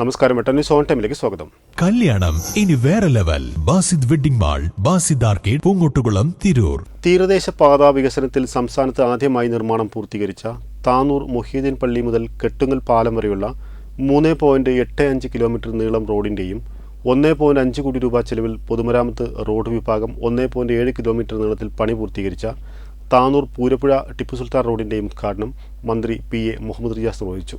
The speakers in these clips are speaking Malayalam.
നമസ്കാരം. എട്ടന്യൂസ് സോൺ ടൈമിലേക്ക് സ്വാഗതം. കല്യാണം. ഇനി വേറെ level. Basid wedding mall Basid arcade Poongottukulam Tirur. തീരദേശ പാതാ വികസനത്തിൽ സംസ്ഥാനത്ത് ആദ്യമായി നിർമ്മാണം പൂർത്തീകരിച്ച താനൂർ മൊഹീദ്ദീൻ പള്ളി മുതൽ കെട്ടുങ്ങൽ പാലം വരെയുള്ള മൂന്ന് പോയിന്റ് എട്ട് അഞ്ച് കിലോമീറ്റർ നീളം റോഡിന്റെയും ഒന്ന് പോയിന്റ് അഞ്ച് കോടി രൂപ ചെലവിൽ പൊതുമരാമത്ത് റോഡ് വിഭാഗം ഒന്ന് പോയിന്റ് ഏഴ് കിലോമീറ്റർ നീളത്തിൽ പണി പൂർത്തീകരിച്ച താനൂർ പൂരപ്പുഴ ടിപ്പു സുൽത്താൻ റോഡിന്റെയും ഉദ്ഘാടനം മന്ത്രി പി എ മുഹമ്മദ് റിയാസ് നിർവഹിച്ചു.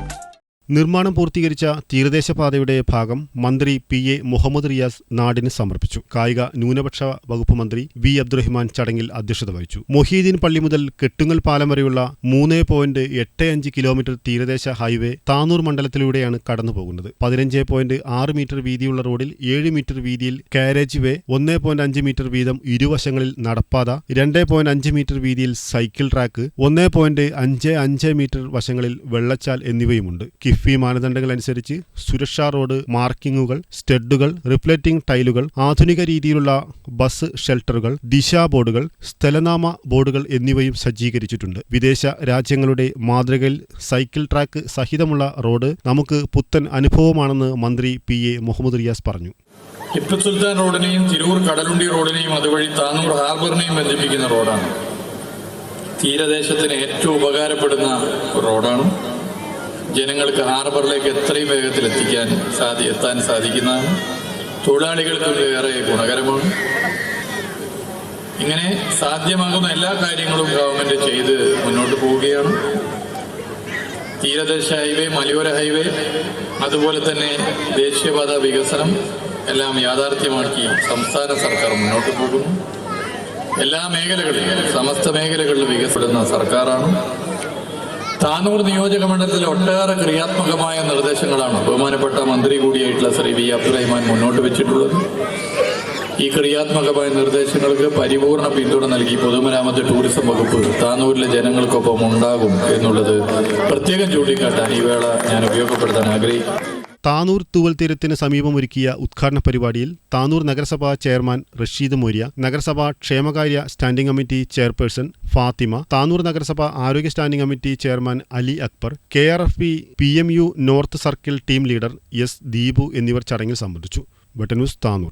നിർമ്മാണം പൂർത്തീകരിച്ച തീരദേശപാതയുടെ ഭാഗം മന്ത്രി പി എ മുഹമ്മദ് റിയാസ് നാടിന് സമർപ്പിച്ചു. കായിക ന്യൂനപക്ഷ വകുപ്പ് മന്ത്രി വി അബ്ദുറഹ്മാൻ ചടങ്ങിൽ അധ്യക്ഷത വഹിച്ചു. മൊഹീദ്ദീൻ പള്ളി മുതൽ കെട്ടുങ്ങൽ പാലം വരെയുള്ള മൂന്ന് പോയിന്റ് എട്ട് അഞ്ച് കിലോമീറ്റർ തീരദേശ ഹൈവേ താനൂർ മണ്ഡലത്തിലൂടെയാണ് കടന്നുപോകുന്നത്. പതിനഞ്ച് പോയിന്റ് ആറ് മീറ്റർ വീതിയുള്ള റോഡിൽ ഏഴ് മീറ്റർ വീതിയിൽ കാരേജ് വേ ഒന്ന് പോയിന്റ് അഞ്ച് മീറ്റർ വീതം ഇരുവശങ്ങളിൽ നടപ്പാത രണ്ട് പോയിന്റ് അഞ്ച് മീറ്റർ വീതിയിൽ സൈക്കിൾ ട്രാക്ക് ഒന്ന് പോയിന്റ് അഞ്ച് അഞ്ച് മീറ്റർ വശങ്ങളിൽ വെള്ളച്ചാൽ എന്നിവയുമുണ്ട്. കിഫ്ബി മാനദണ്ഡങ്ങൾ അനുസരിച്ച് സുരക്ഷാ റോഡ് മാർക്കിങ്ങുകൾ സ്റ്റഡുകൾ റിഫ്ലക്റ്റിംഗ് ടൈലുകൾ ആധുനിക രീതിയിലുള്ള ബസ് ഷെൽട്ടറുകൾ ദിശാ ബോർഡുകൾ സ്ഥലനാമ ബോർഡുകൾ എന്നിവയും സജ്ജീകരിച്ചിട്ടുണ്ട്. വിദേശ രാജ്യങ്ങളുടെ മാതൃകയിൽ സൈക്കിൾ ട്രാക്ക് സഹിതമുള്ള റോഡ് നമുക്ക് പുത്തൻ അനുഭവമാണെന്ന് മന്ത്രി പി. എ. മുഹമ്മദ് റിയാസ് പറഞ്ഞു. ടിപ്പു സുൽത്താൻ റോഡിനെയും തിരൂർ കടലുണ്ടി റോഡിനെയും അതുവഴി താനൂർ ഹാർബറിനെയും ബന്ധിപ്പിക്കുന്ന റോഡാണ്. തീരദേശത്തിന് ഏറ്റവും ഉപകാരപ്പെടുന്ന റോഡാണ്. ജനങ്ങൾക്ക് ഹാർബറിലേക്ക് എത്രയും വേഗത്തിൽ എത്തിക്കാൻ സാധി എത്താൻ സാധിക്കുന്നതാണ്. തൊഴിലാളികൾക്ക് ഏറെ ഗുണകരമാണ്. ഇങ്ങനെ സാധ്യമാകുന്ന എല്ലാ കാര്യങ്ങളും ഗവൺമെന്റ് ചെയ്ത് മുന്നോട്ട് പോവുകയാണ്. തീരദേശ ഹൈവേ മലയോര ഹൈവേ അതുപോലെ തന്നെ ദേശീയപാത വികസനം എല്ലാം യാഥാർത്ഥ്യമാക്കി സംസ്ഥാന സർക്കാർ മുന്നോട്ട് പോകുന്നു. എല്ലാ മേഖലകളിലും സമസ്ത മേഖലകളിലും വികസപ്പെടുന്ന സർക്കാരാണ്. താനൂർ നിയോജക മണ്ഡലത്തിൽ ഒട്ടേറെ ക്രിയാത്മകമായ നിർദ്ദേശങ്ങളാണ് ബഹുമാനപ്പെട്ട മന്ത്രി കൂടിയായിട്ടുള്ള ശ്രീ വി അബ്ദുറഹിമാൻ മുന്നോട്ട് വെച്ചിട്ടുള്ളത്. ഈ ക്രിയാത്മകമായ നിർദ്ദേശങ്ങൾക്ക് പരിപൂർണ പിന്തുണ നൽകി പൊതുമരാമത്ത് ടൂറിസം വകുപ്പ് താനൂരിലെ ജനങ്ങൾക്കൊപ്പം ഉണ്ടാകും എന്നുള്ളത് പ്രത്യേകം ചൂണ്ടിക്കാട്ടാൻ ഈ വേള ഞാൻ ഉപയോഗപ്പെടുത്താൻ ആഗ്രഹിക്കുന്നു. താനൂർ തൂവൽ തീരത്തിന് സമീപം ഒരുക്കിയ ഉദ്ഘാടന പരിപാടിയിൽ താനൂർ നഗരസഭാ ചെയർമാൻ റഷീദ് മോര്യ നഗരസഭാ ക്ഷേമകാര്യ standing committee chairperson Fathima Tanur നഗരസഭാ ആരോഗ്യ standing committee chairman Ali Akbar K R F P P M U north circle team leader S Deepu എന്നിവർ ചടങ്ങിൽ സംബന്ധിച്ചു. ബട്ടനൂസ് താനൂർ.